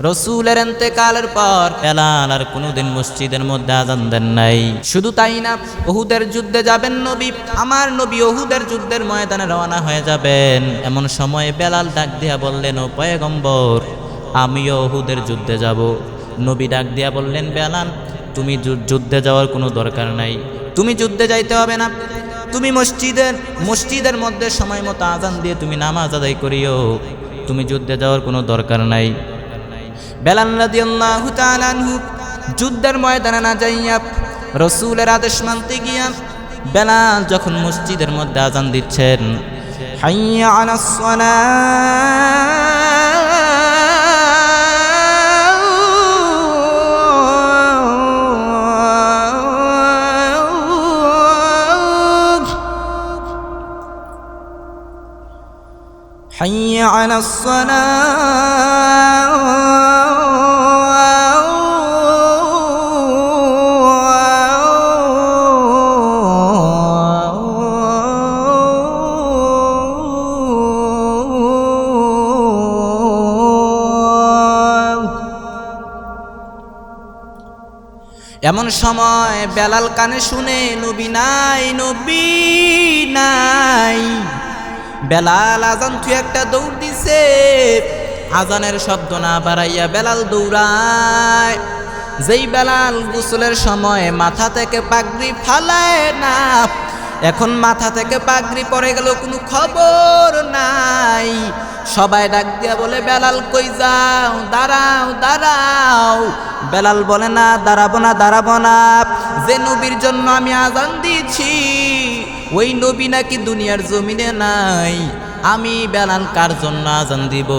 রসুলের এতেকালের পর বেলাল আর কোনোদিন মসজিদের মধ্যে আজান দেন নাই। শুধু তাই না, ওহুদের যুদ্ধে যাবেন নবী, আমার নবী ওহুদের যুদ্ধের ময়দানে রওনা হয়ে যাবেন। এমন সময়ে বেলাল ডাক দিয়া বললেন, ও পয়গম্বর, আমিও ওহুদের যুদ্ধে যাব। নবী ডাক দিয়া বললেন, বেলাল, তুমি যুদ্ধে যাওয়ার কোনো দরকার নাই। তুমি যুদ্ধে যাইতে হবে না। তুমি মসজিদের মসজিদের মধ্যে সময় মতো আজান দিয়ে তুমি নামাজ আদায় করিও। তুমি যুদ্ধে যাওয়ার কোনো দরকার নাই। বেলাল রাদিয়াল্লাহু তাআলা আনহু যুদ্ধের ময়দানে না যাইয়া রসুলের আদেশ মানতে গিয়া বেলাল যখন মসজিদের মধ্যে আজান দিচ্ছেন হাইয়া আলাস সালাহ حي على الصلاة সময় বেলাল কানে শুনে, নবী নাই নবী নাই। বেলাল আজান তুই একটা দৌড় দিছে। আজানের শব্দ না বাড়াইয়া বেলাল দৌড়ায়। যেই বেলাল গোসলের সময় মাথা থেকে পাগড়ি ফালায় না এখন মাথা থেকে পাগড়ি পরে গেল, কোনো খবর নাই। সবাই ডাক দিয়া বলে, বেলাল কই যাও? দাঁড়াও দাঁড়াও। বেলাল বলে, না, দাঁড়াবো না দাঁড়াবো না। যে নবীর জন্য আমি আজান দিয়েছি, ওই নবী নাকি দুনিয়ার জমিনে নাই। আমি বেলাল কার জন্য আজান দিব?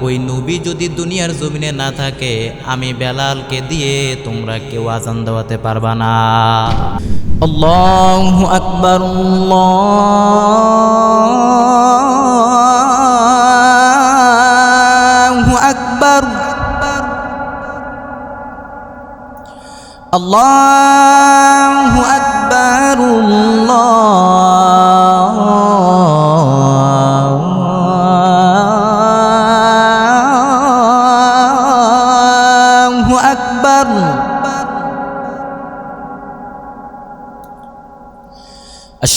ওই নবী যদি দুনিয়ার জমিনে না থাকে, আমি বেলালকে দিয়ে তোমরা কেউ আজান দেওয়াতে পারবা না। আল্লাহু আকবার আকবার। আল্লাহু আকবার, আল্লাহু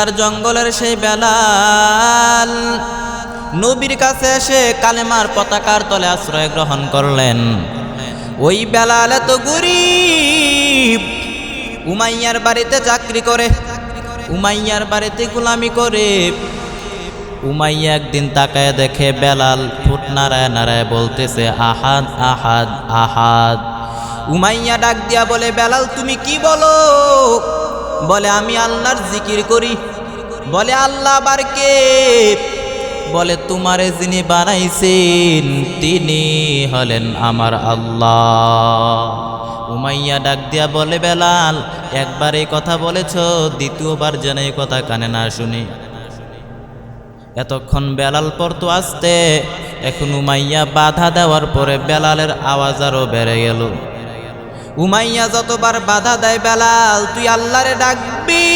আফ্রিকার জঙ্গলের সেই বেলাল। নবীর কাছে এসে কালেমার পতাকার তলে আশ্রয় গ্রহণ করলেন। ওই বেলাল এত গরিব। উমাইয়ার বাড়িতে চাকরি করে, উমাইয়ার বাড়িতে গোলামি করে। উমাইয়া একদিন তাকায় দেখে বেলাল ঠোঁট নাড়ায় নাড়ায় বলতেছে, আহাদ আহাদ আহাদ। উমাইয়া ডাক দিয়া বলে, বেলাল, তুমি কি বলো? বলে, আমি আল্লাহর জিকির করি। বলে আল্লাহ আবার কে বলে তোমারে যিনি বানাইছেন তিনি হলেন আমার আল্লাহ। উমাইয়া ডাক দিয়া বলে, বেলাল, একবার এই কথা বলেছ, দ্বিতীয়বার যেন এই কথা কানে না শুনি। এতক্ষণ বেলাল পড়তো আসতে, এখন উমাইয়া বাধা দেওয়ার পরে বেলালের আওয়াজ আরও বেড়ে গেল। উমাইয়া যতবার বাধা দেয়, বেলাল, তুই আল্লাহরে ডাকবি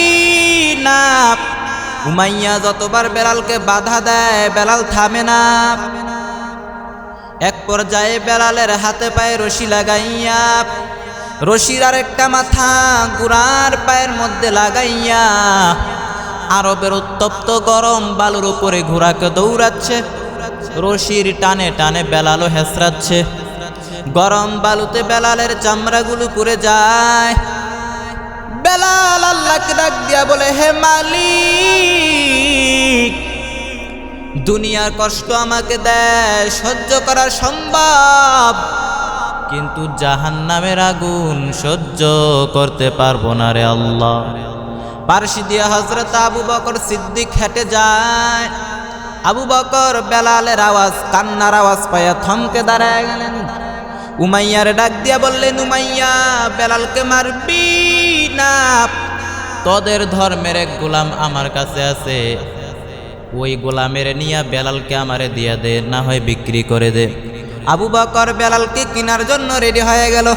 না উমাইয়া যতবার বেলালকে বাধা দেয়, বেলাল থামে না। এক পর্যায়ে বেলালের হাতে পায়ে রশি লাগাইয়া, রশির আর একটা মাথা গুড়ার পায়ের মধ্যে লাগাইয়া, আরবের উত্তপ্ত গরম বালুর উপরে ঘোড়াকে দৌড়াচ্ছে। রশির টানে টানে বেলালও হেসরাচ্ছে গরম বালুতে বেলালের চামড়াগুলো পুড়ে যায়। বেলাল আল্লাহকে ডাক দিয়া বলে, হে মালিক, দুনিয়ার কষ্ট আমাকে দেয়, সহ্য করা সম্ভব। কিন্তু জাহান নামের আগুন সহ্য করতে পারব না রে আল্লাহ। পার্সি দিয়া হজরত আবু বকর সিদ্দিক হেঁটে যায়। আবু বকর বেলালের আওয়াজ, কান্নার আওয়াজ পাইয়া থমকে দাঁড়ায় গেলেন। উমাইয়ার ডাক দিয়া বললেন, উমাইয়া, বেলালকে মারবি? না তোদের ধর্মের এক গোলাম আমার কাছে আছে। ওই গোলামের নিয়া বেলালকে আমারে দিয়া দে, না হয় বিক্রি করে দে। আবু বকর বেলালকে কেনার জন্য রেডি হয়ে গেল।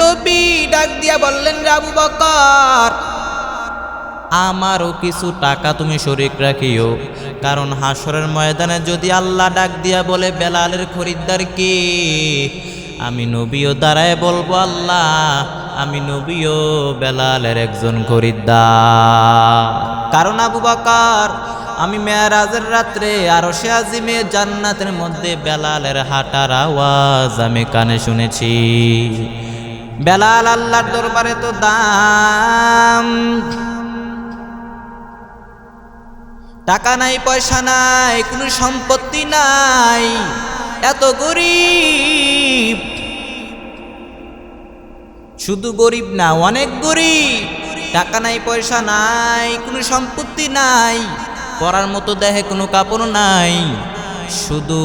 নবী ডাক দিয়া বললেন, রে আবু বকর, আমারও কিছু টাকা তুমি শরিক রাখিও। কারণ হাসরের ময়দানে যদি আল্লাহ ডাক দিয়া বলে, বেলালের খরিদ্দার কে? আমি নবীও দাঁড়ায় বলব, আল্লাহ আমি নবীও বেলালের একজন খরিদ্দার। কারণ আবু বাকার, আমি মেয়ারাজের রাত্রে আরও সে আজিমে জান্নাতের মধ্যে বেলালের হাঁটার আওয়াজ আমি কানে শুনেছি। বেলাল আল্লাহর দরবারে তো দাম। টাকা নাই, পয়সা নাই, কোনো সম্পত্তি নাই। এত গরিব। শুধু গরিব না, অনেক গরিব। টাকা নাই, পয়সা নাই, কোনো সম্পত্তি নাই, পরার মতো দেহে কোনো কাপড় নাই। শুধু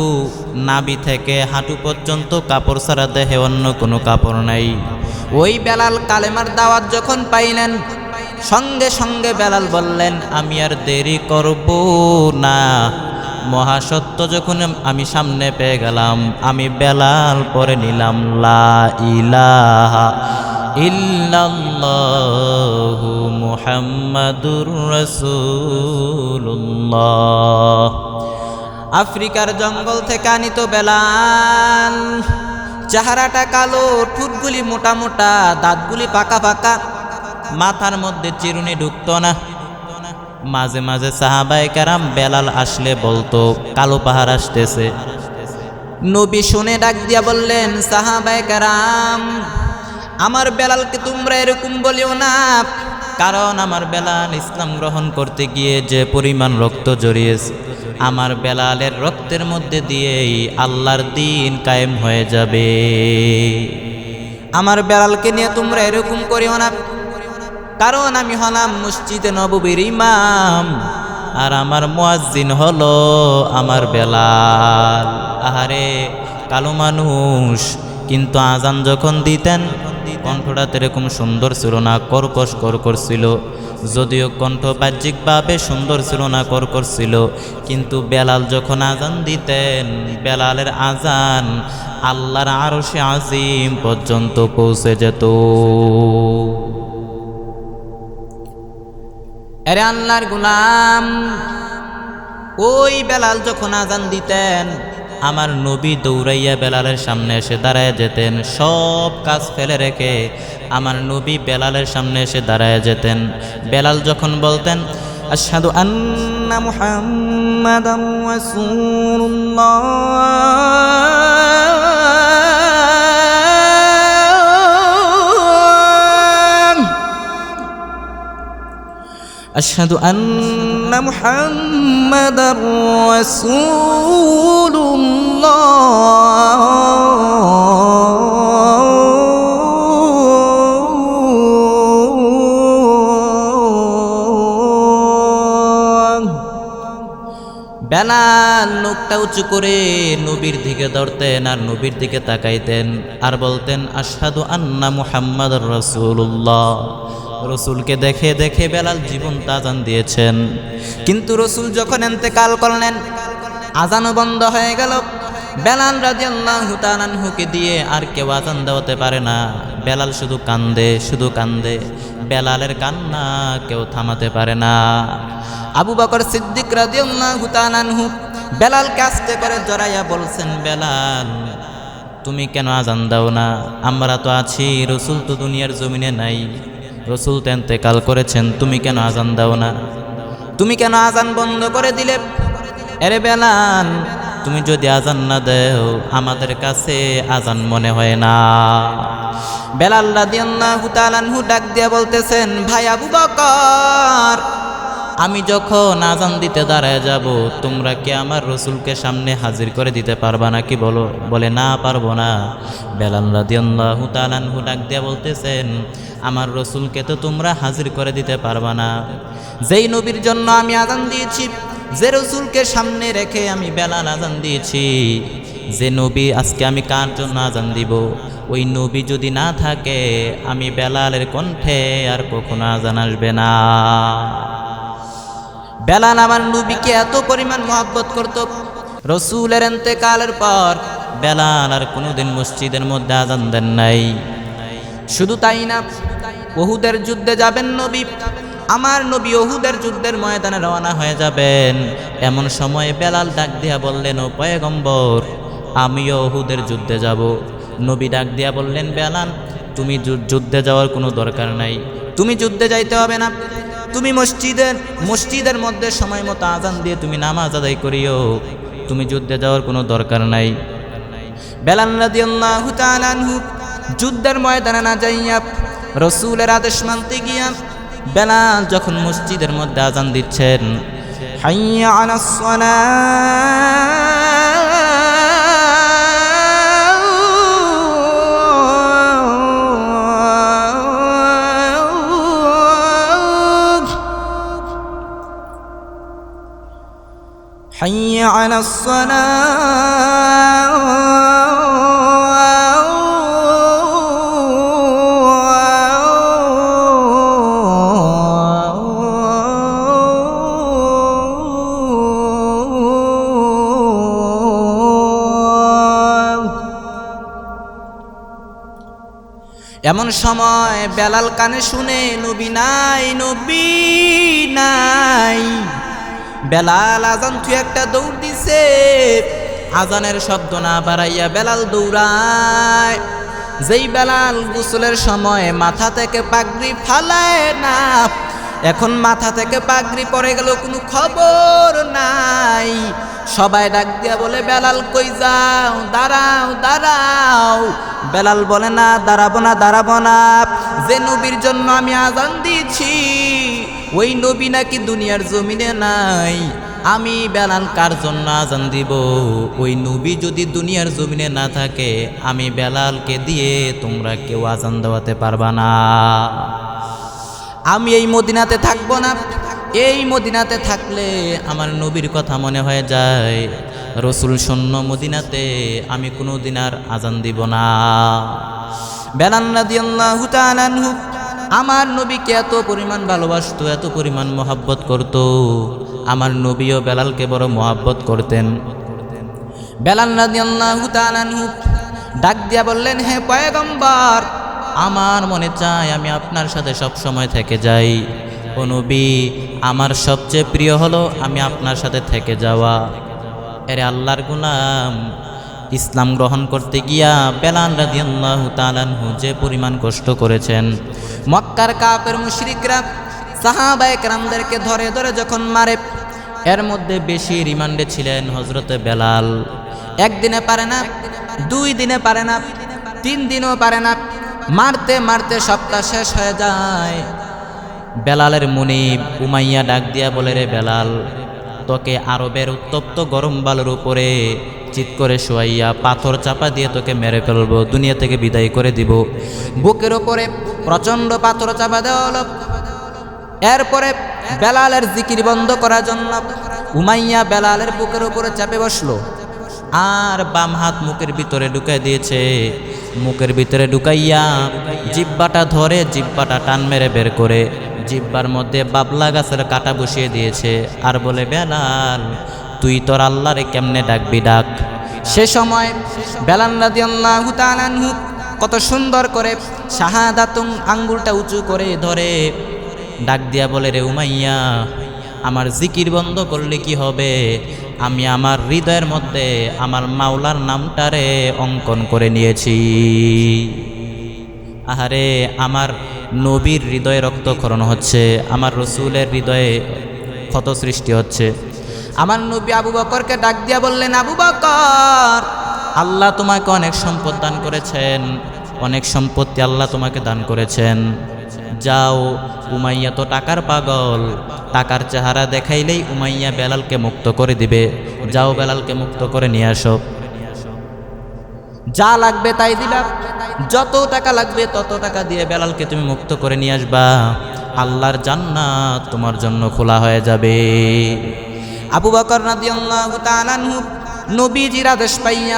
নাবি থেকে হাঁটু পর্যন্ত কাপড় ছাড়া দেহে অন্য কোনো কাপড় নাই। ওই বেলাল কালেমার দাওয়াত যখন পাইলেন, সঙ্গে সঙ্গে বেলাল বললেন, আমি আর দেরি করব না। মহাসত্য যখন আমি সামনে পেয়ে গেলাম, আমি বেলাল পরে নিলাম, লা ইলাহা ইল্লাল্লাহু মুহাম্মাদুর রাসূলুল্লাহ। আফ্রিকার জঙ্গল থেকে আনিত বেলাল, চেহারাটা কালো, ঠুটগুলি মোটা মোটা, দাঁতগুলি পাকা পাকা, মাথার মধ্যে চিরুনি ঢুকতো না। মাঝে মাঝে সাহাবাই কারাম বেলাল আসলে বলতো, কালো পাহাড় আসতেছে। নবী শুনে ডাক দিয়া বললেন সাহাবাই কারাম, আমার বেলালকে তোমরা এরকম বলিও না, কারণ আমার বেলাল ইসলাম গ্রহণ করতে গিয়ে যে পরিমাণ রক্ত জড়িয়েছে, আমার বেলালের রক্তের মধ্যে দিয়েই আল্লাহর দিন কায়েম হয়ে যাবে। আমার বেলালকে নিয়ে তোমরা এরকম করিও না। কারণ আমি হলাম মসজিদে নববীর ইমাম। আর আমার মুয়াজ্জিন হলো আমার বেলাল। আহারে, কালো মানুষ, কিন্তু আজান যখন দিতেন, কণ্ঠটা এরকম সুন্দর ছিল না, কর্কশ কর্কশ ছিল। যদিও কণ্ঠ বাহ্যিকভাবে সুন্দর ছিল না, কর্কশ ছিল। কিন্তু বেলাল যখন আজান দিতেন, বেলালের আজান আল্লাহর আরও সে আজিম পর্যন্ত পৌঁছে যেত। এরে আল্লাহর গুলাম, ওই বেলাল যখন আজান দিতেন, আমার নবী দৌড়াইয়া বেলালের সামনে এসে দাঁড়ায় যেতেন, সব কাজ ফেলে রেখে আমার নবী বেলালের সামনে এসে দাঁড়ায় যেতেন। বেলাল যখন বলতেন, আশহাদু আন্না মুহাম্মাদার রাসূলুল্লাহ أشهد أن محمد رسول الله বেলাল লোকটা উঁচু করে নবীর দিকে ধরতেন আর নবীর দিকে তাকাইতেন আর বলতেন আসাদু আন্না মুহাম্মদ রসুল্লাহ রসুলকে দেখে দেখে বেলাল জীবন তাজান দিয়েছেন। কিন্তু রসুল যখন এন্তেকাল করলেন, আজানও বন্ধ হয়ে গেল। বেলাল রাজি আল্লাহ দিয়ে আর কেউ আজান দেওয়াতে পারে না। বেলাল শুধু কান্দে শুধু কান্দে। বেলালের কান্না কেউ থামাতে পারে না। আবু বকর সিদ্দিক রাদিয়াল্লাহু তাআলাহু বেলাল কাস্তে করে জড়াইয়া বলছেন, বেলাল, তুমি কেন আজান দাও না? আমরা তো আছি, রসুল তো দুনিয়ার জমিনে নাই। রসুল তেনতে কাল করেছেন, তুমি কেন আজান দাও না? তুমি কেন আজান বন্ধ করে দিলে? এরে বেলান তুমি যদি আজান না দেও, আমাদের কাছে আজান মনে হয় না। বেলাল্লা দিয়ান না হুতালান হু ডাক দিয়া বলতেছেন, ভাই আবু বকর আমি যখন আজান দিতে দাঁড়ায় যাব, তোমরা কি আমার রসুলকে সামনে হাজির করে দিতে পারবা না কি বলো? বলে, না, পারব না। বেলাল রাদিয়াল্লাহু তাআলাহু ডাক দিয়া বলতেছেন, আমার রসুলকে তো তোমরা হাজির করে দিতে পারবা না। যেই নবীর জন্য আমি আজান দিয়েছি, যে রসুলকে সামনে রেখে আমি বেলাল আজান দিয়েছি, যে নবী আজকে আমি কার জন্য আজান দিব? ওই নবী যদি না থাকে, আমি বেলালের কণ্ঠে আর কখনো আজান আসবে না। বেলাল আমার নবীকে এত পরিমাণ মহাব্বত করত। রসুলের এতেকালের পর বেলাল আর কোনোদিন মসজিদের মধ্যে আজান দেন নাই। শুধু তাই না, ওহুদের যুদ্ধে যাবেন নবী, আমার নবী অহুদের যুদ্ধের ময়দানে রওনা হয়ে যাবেন। এমন সময়ে বেলাল ডাক দিয়া বললেন, ও পয়গম্বর, আমিও অহুদের যুদ্ধে যাব। নবী ডাক দিয়া বললেন, বেলাল, তুমি যুদ্ধে যাওয়ার কোনো দরকার নাই। তুমি যুদ্ধে যাইতে হবে না। তুমি মসজিদের মসজিদের মধ্যে সময় মতো আজান দিয়ে তুমি নামাজ আদায় করিও। তুমি যুদ্ধে যাওয়ার কোনো দরকার নাই। আনহু যুদ্ধের ময়দানে না যাইয়া রসুলের আদেশ মানতে গিয়া বেলাল যখন মসজিদের মধ্যে আজান দিচ্ছেন, হাইয়া আলাস على الصلاة এমন সময় বেলাল কানে শুনে নবী নাই নবী নাই বেলাল আজান তুই একটা দৌড় দিছে। আজানের শব্দ না বাড়াইয়া বেলাল দৌড়ায়। যেই বেলাল গোসলের সময় মাথা থেকে পাগড়ি ফালায় না, এখন মাথা থেকে পাগড়ি পড়ে গেল, কোনো খবর নাই। সবাই ডাক দিয়া বলে, বেলাল কই যাও? দাঁড়াও দাঁড়াও। বেলাল বলে, না, দাঁড়াবো না দাঁড়াবো না। যে নবীর জন্য আমি আজান দিয়েছি ওই নবী নাকি দুনিয়ার জমিনে নাই? আমি বেলাল কার জন্য আজান দিব? ওই নবী যদি দুনিয়ার জমিনে না থাকে, আমি বেলালকে দিয়ে তোমরা কেউ আজান দেওয়াতে পারবা না। আমি এই মদিনাতে থাকব না। এই মদিনাতে থাকলে আমার নবীর কথা মনে হয়ে যায়, রসুল শূন্য মদিনাতে আমি কোনো দিন আর আজান দিব না। বেলান্নাদিয়াল্লাহু তাআলাহু আমার নবীকে এত পরিমাণ ভালোবাসতো, এত পরিমাণ মহাব্বত করত। আমার নবীও বেলালকে বড় মহাব্বত করতেন। তাআলাহু ডাক দিয়া বললেন, হে পয়গম্বর, আমার মনে চায় আমি আপনার সাথে সব সময় থেকে যাই। ও নবী, আমার সবচেয়ে প্রিয় হলো আমি আপনার সাথে থেকে যাওয়া। এরে আল্লাহর গুলাম ইসলাম গ্রহণ করতে গিয়া বেলাল রাদিয়াল্লাহু যে পরিমাণ কষ্ট করেছেন। মক্কার কাপের মুশরিকরা, সাহাবায়ে কেরামদেরকে ধরে ধরে যখন মারে, এর মধ্যে বেশি রিমান্ডে ছিলেন হজরতে বেলাল। একদিনে পারে না, দুই দিনে পারে না, তিন দিনও পারে না, মারতে মারতে সপ্তাহ শেষ হয়ে যায়। বেলালের মুনিব উমাইয়া ডাক দিয়া বলে, রে বেলাল, তোকে আরবের উত্তপ্ত গরম বালুর উপরে চিত করে শোয়াইয়া, পাথর চাপা দিয়ে তোকে মেরে ফেলব, দুনিয়া থেকে বিদায় করে দিব। বুকের ওপরে প্রচণ্ড পাথর চাপা দেওয়া হলো। এরপরে বেলালের জিকির বন্ধ করার জন্য উমাইয়া বেলালের বুকের উপরে চাপে বসল। আর বাম হাত মুখের ভিতরে ঢুকাই দিয়েছে। মুখের ভিতরে ঢুকাইয়া জিব্বাটা ধরে জিব্বাটা টান মেরে বের করে জিব্বার মধ্যে বাবলা গাছের কাটা বসিয়ে দিয়েছে। আর বলে, বেলাল তুই তোর আল্লাহরে কেমনে ডাকবি ডাক? সে সময় বেলাল রাদিয়াল্লাহু তাআলাহু কত সুন্দর করে শাহাদাতুং আঙ্গুলটা উঁচু করে ধরে ডাক দিয়া বলে, রে উমাইয়া, আমার জিকির বন্ধ করলে কি হবে? আমি আমার হৃদয়ের মধ্যে আমার মাওলার নামটারে অঙ্কন করে নিয়েছি। আহারে, আমার নবীর হৃদয়ে রক্তক্ষরণ হচ্ছে, আমার রসুলের হৃদয়ে ক্ষত সৃষ্টি হচ্ছে। আমার নবী আবু বকরকে ডাক দিয়া বললেন, আবু বকর, আল্লাহ তোমাকে অনেক সম্পদ দান করেছেন। অনেক সম্পত্তি আল্লাহ তোমাকে দান করেছেন। যাও, উমাইয়া তো টাকার পাগল। টাকার চেহারা দেখাইলেই উমাইয়া বেলালকে মুক্ত করে দিবে। যাও, বেলালকে মুক্ত করে নিয়ে আসো। যা লাগবে তাই দিবা। যত টাকা লাগবে তত টাকা দিয়ে বেলালকে তুমি মুক্ত করে নিয়ে আসবা। আল্লাহর জান্নাত তোমার জন্য খোলা হয়ে যাবে। আবু বকর রাদিয়াল্লাহু তাআলা নবীজির আদেশ পাইয়া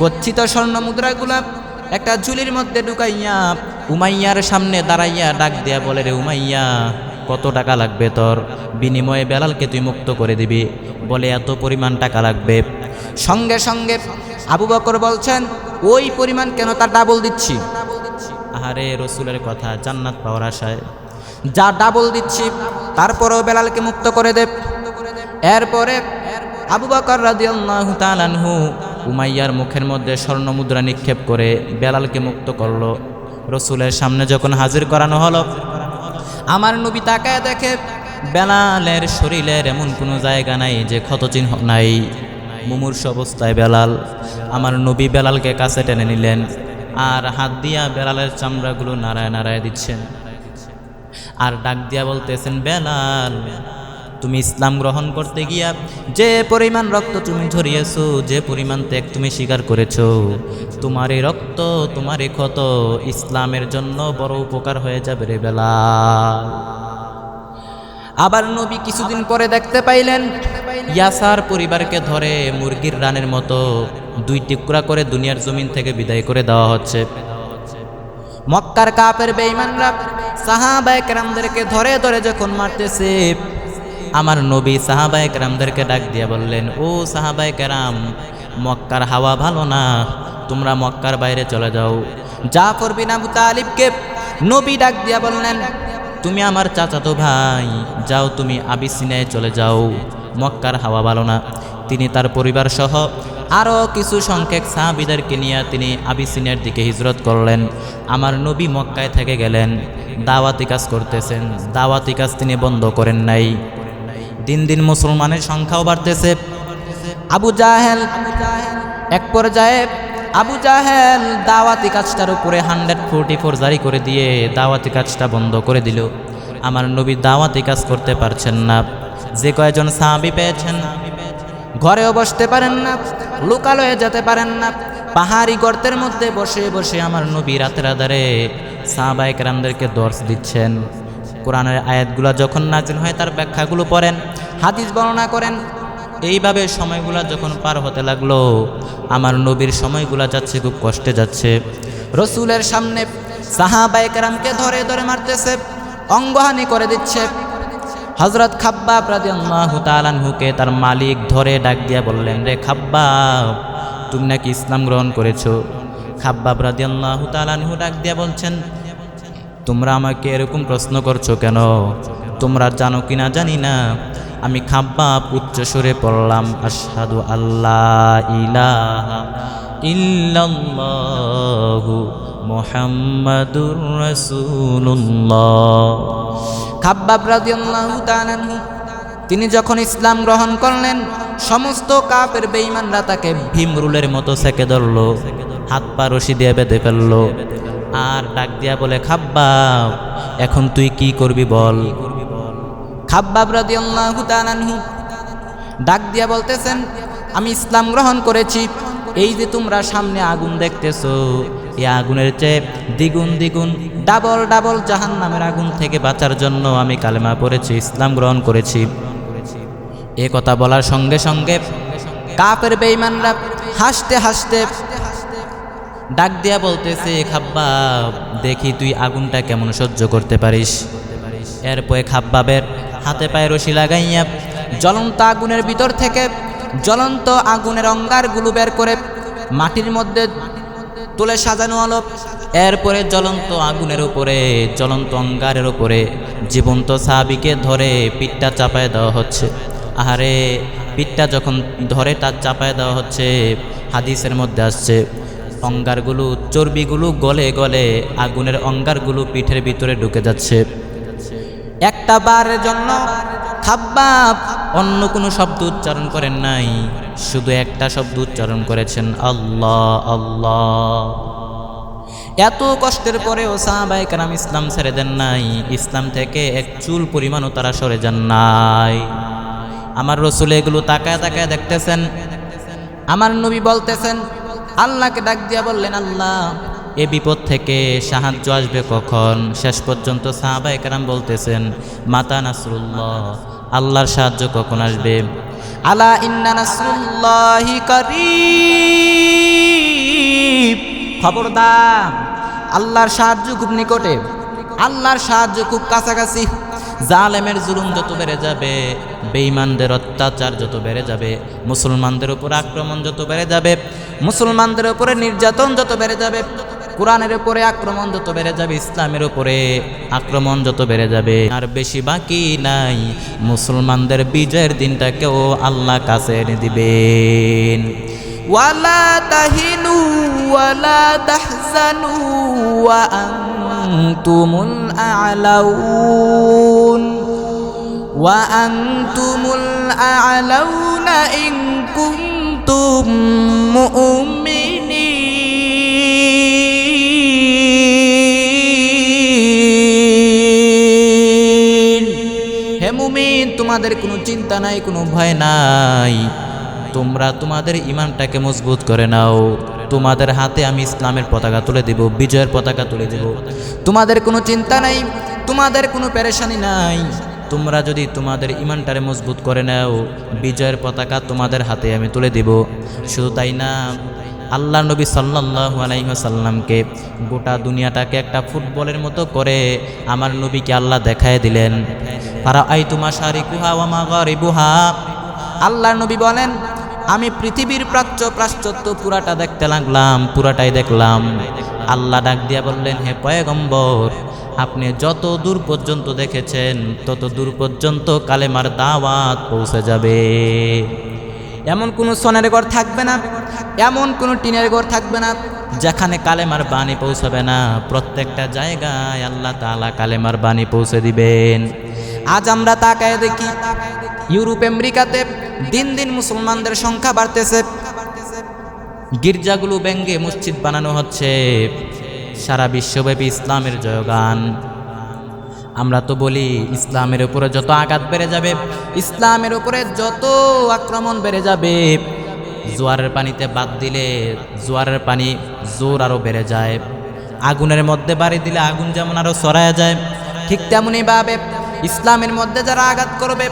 গচ্ছিত স্বর্ণ মুদ্রাগুলা একটা ঝুলির মধ্যে ঢুকাইয়া উমাইয়ার সামনে দাঁড়াইয়া ডাক দেয়া বলে, রে উমাইয়া, কত টাকা লাগবে তোর? বিনিময়ে বেলালকে তুই মুক্ত করে দিবি। বলে, এত পরিমাণ টাকা লাগবে। সঙ্গে সঙ্গে আবু বকর বলছেন, ওই পরিমাণ কেন তার ডাবল দিচ্ছি? আহারে, রসুলের কথা জান্নাত পাওয়ার আশায়। যা ডাবল দিচ্ছি, তারপরেও বেলালকে মুক্ত করে দেব এরপরে আবু বকর রাদিয়াল্লাহু তাআলাহু উমাইয়ার মুখের মধ্যে স্বর্ণ মুদ্রা নিক্ষেপ করে বেলালকে মুক্ত করল। রসুলের সামনে যখন হাজির করানো হলো, আমার নবী তাকায় দেখে বেলালের শরীরের এমন কোনো জায়গা নাই যে ক্ষতচিহ্ন নাই। মুমূর্ষ অবস্থায় বেলাল, আমার নবী বেলালকে কাছে টেনে নিলেন আর হাত দিয়া বেলালের চামড়াগুলো নাড়ায় নাড়ায় দিচ্ছেন। আর ডাক দিয়া বলতেছেন, বেলাল তুমি ইসলাম গ্রহণ করতে গিয়া যে পরিমাণ রক্ত তুমি ঝরিয়েছো, যে পরিমাণ ত্যাগ তুমি স্বীকার করেছ তোমার এই রক্ত তোমার এই ক্ষত ইসলামের জন্য বড় উপকার হয়ে যাবে রে বেলাল আবার নবী কিছুদিন পরে দেখতে পাইলেন, ইয়াসার পরিবারকে ধরে মুরগির রানের মতো দুই টুকরা করে দুনিয়ার জমিন থেকে বিদায় করে দেওয়া হচ্ছে। মক্কার কাপের বেঈমানরা সাহাবায়ে কেরামদেরকে ধরে ধরে যখন মারতেছে আমার নবী সাহাবায়ে কেরামদেরকে ডাক দিয়ে বললেন, ও সাহাবায়ে কেরাম মক্কার হাওয়া ভালো না, তোমরা মক্কার বাইরে চলে যাও। জাফর বিন আবু তালিবকে নবী ডাক দিয়া বললেন, তুমি আমার চাচাতো ভাই, যাও তুমি আবিসিনায় চলে যাও, মক্কার হাওয়া ভালো না। তিনি তার পরিবার সহ আরও কিছু সংখ্যক সাহাবিদেরকে নিয়ে তিনি আবিসিনের দিকে হিজরত করলেন। আমার নবী মক্কায় থেকে গেলেন, দাওয়াতি কাজ করতেছেন, দাওয়াতি কাজ তিনি বন্ধ করেন নাই। দিন দিন মুসলমানের সংখ্যাও বাড়তেছে। আবু জাহেল এক পর্যায়ে, আবু জাহেল, দাওয়াতি কাজটার উপরে হান্ড্রেড ফোরটি ফোর জারি করে দিয়ে দাওয়াতি কাজটা বন্ধ করে দিল। আমার নবী দাওয়াতি কাজ করতে পারছেন না। যে কয়জন সাহাবি পেয়েছেন, ঘরেও বসতে পারেন না, লোকালয়ে যেতে পারেন না, পাহাড়ি গর্তের মধ্যে বসে বসে আমার নবী রাতের আধারে সাহাবাইক রামদেরকে দর্শ দিচ্ছেন। কোরআনের আয়াতগুলো যখন নাজিল হয়, তার ব্যাখ্যাগুলো পড়েন, হাদিস বর্ণনা করেন। এইভাবে সময়গুলো যখন পার হতে লাগল, আমার নবীর সময়গুলো যাচ্ছে, খুব কষ্টে যাচ্ছে। রসুলের সামনে সাহাবাইকেরামকে ধরে ধরে মারতেছে, অঙ্গহানি করে দিচ্ছে। হজরত রাদিয়াল্লাহু তাআলাহুকে তার মালিক ধরে ডাক দিয়া বললেন, রে খাব্বা তুমি নাকি ইসলাম গ্রহণ করেছ? খাব্বাব রাদিয়াল্লাহু ডাক দিয়া বলছেন তোমরা আমাকে এরকম প্রশ্ন করছ কেন? তোমরা জানো কি না জানি না। আমি খাব্বাব উচ্চ সুরে পড়লাম আসাদু আল্লাহ ইলাহা মুহাম্মাদুর তাআলা তিনি যখন ইসলাম গ্রহণ করলেন, সমস্ত কাপের বেঈমানরা তাকে ভীমরুলের মতো সেকে ধরলো, হাত পা রশি দিয়ে বেঁধে ফেলল। আর ডাক দিয়া বলে, খাব্বাব, এখন তুই কি করবি বল? খাব্বাব রাদিয়াল্লাহু তাআলা আনহু ডাক দিয়া বলতেছেন, আমি ইসলাম গ্রহণ করেছি। এই যে তোমরা সামনে আগুন দেখতেছো, এই আগুনের চেয়ে দ্বিগুণ দ্বিগুণ ডাবল ডাবল জাহান নামের আগুন থেকে বাঁচার জন্য আমি কালেমা পড়েছি, ইসলাম গ্রহণ করেছি। এ কথা বলার সঙ্গে সঙ্গে কাপের বেইমানরা হাসতে হাসতে ডাক দিয়া বলতেছে খাব্বা দেখি তুই আগুনটা কেমন সহ্য করতে পারিস। এরপরে খাব্বাবের হাতে পায়ে রশি লাগাইয়া জ্বলন্ত আগুনের ভিতর থেকে জ্বলন্ত আগুনের অঙ্গারগুলো বের করে মাটির মধ্যে তুলে সাজানো হলো। এরপরে জ্বলন্ত আগুনের উপরে, জ্বলন্ত অঙ্গারের উপরে জীবন্ত সাহাবিকে ধরে পিঠটা চাপায় দেওয়া হচ্ছে। আহারে, পিঠটা যখন ধরে তার চাপায় দেওয়া হচ্ছে, হাদিসের মধ্যে আসছে অঙ্গারগুলো, চর্বিগুলো গলে গলে আগুনের অঙ্গারগুলো পিঠের ভিতরে ঢুকে যাচ্ছে। একটা বারের জন্য খাব্বাব অন্য কোনো শব্দ উচ্চারণ করেন নাই, শুধু একটা শব্দ উচ্চারণ করেছেন, আল্লাহ আল্লাহ। এত কষ্টের পরেও সাহাবাই কারাম ইসলাম ছেড়ে দেন নাই, ইসলাম থেকে এক চুল পরিমাণও তারা সরে যান নাই। আমার রসুল এগুলো তাকায় তাকায় দেখতেছেন। আমার নবী বলতেছেন আল্লাহকে ডাক দিয়া বললেন, আল্লাহ, এ বিপদ থেকে সাহায্য আসবে কখন? শেষ পর্যন্ত সাহাবা একরাম বলতেছেন, মাতা নাসরুল্লাহ, আল্লাহর সাহায্য কখন আসবে? আলা ইন্না নাসরুল্লাহি খবরদার, আল্লাহর সাহায্য খুব নিকটে। আল্লাহর সাহায্য খুব কাছাকাছি। জালেমের জুলুম যত বেড়ে যাবে, বেঈমানদের অত্যাচার যত বেড়ে যাবে, মুসলমানদের উপর আক্রমণ যত বেড়ে যাবে মুসলমানদের উপরে নির্যাতন যত বেড়ে যাবে, কোরআনের উপরে আক্রমণ যত বেড়ে যাবে, ইসলামের উপরে আক্রমণ যত বেড়ে যাবে। আর বেশি বাকি নাই, মুসলমানদের বিজয়ের দিনটাকেও আল্লাহ কাছে এনে দিবেন। ওয়ালা তাহিনু, ওয়ালা ওয়া আনতুমুল আ'লাউন। ওয়া আনতুমুল আ'লাউনা ইন কুনতুম মুমিনিন। তোমাদের কোনো চিন্তা নাই, কোনো ভয় নাই। তোমরা তোমাদের ইমানটাকে মজবুত করে নাও। তোমাদের হাতে আমি ইসলামের পতাকা তুলে দেব, বিজয়ের পতাকা তুলে দেব। তোমাদের কোনো চিন্তা নাই, তোমাদের কোনো পেরেশানি নাই। তোমরা যদি তোমাদের ইমানটারে মজবুত করে নাও, বিজয়ের পতাকা তোমাদের হাতে আমি তুলে দেব। শুধু তাই না, আল্লাহ নবী সাল্লাল্লাহু আলাইহি ওয়াসাল্লামকে গোটা দুনিয়াটাকে একটা ফুটবলের মতো করে আমার নবীকে আল্লাহ দেখায় দিলেন। তারা আই তোমা শারিকুহা ওয়া মাগারিবুহা। আল্লাহ নবী বলেন, আমি পৃথিবীর প্রাচ্য প্রাশ্চাত্য পুরাটা দেখতে লাগলাম, পুরাটাই দেখলাম। আল্লাহ ডাক দিয়া বললেন, হে পয়গম্বর আপনি যত দূর পর্যন্ত দেখেছেন, তত দূর পর্যন্ত কালেমার দাওয়াত পৌঁছে যাবে। এমন কোনো সনের ঘর থাকবে না, এমন কোনো টিনের ঘর থাকবে না, যেখানে কালেমার বাণী পৌঁছাবে না। প্রত্যেকটা জায়গায় আল্লাহ তাআলা কালেমার বাণী পৌঁছে দিবেন। আজ আমরা তাকায় দেখি, ইউরোপ, আমেরিকাতে দিন দিন মুসলমানদের সংখ্যা বাড়তেছে। গির্জাগুলো ব্যঙ্গে মসজিদ বানানো হচ্ছে। সারা বিশ্বব্যাপী ইসলামের জয়গান। আমরা তো বলি, ইসলামের উপরে যত আঘাত বেড়ে যাবে, ইসলামের উপরে যত আক্রমণ বেড়ে যাবে, জোয়ারের পানিতে বাদ দিলে জোয়ারের পানি জোর আরও বেড়ে যায়। আগুনের মধ্যে বাড়ি দিলে আগুন যেমন আরও সরায়া যায়, ঠিক তেমনই ভাবে ইসলামের মধ্যে যারা আঘাত করবে,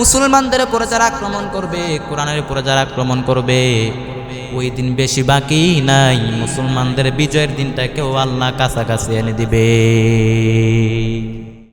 মুসলমানদের উপরে যারা আক্রমণ করবে, কোরআনের উপরে যারা আক্রমণ করবে ওই দিন বেশি বাকি নাই। মুসলমানদের বিজয়ের দিনটাকেও আল্লাহ কাছাকাছি এনে দিবে।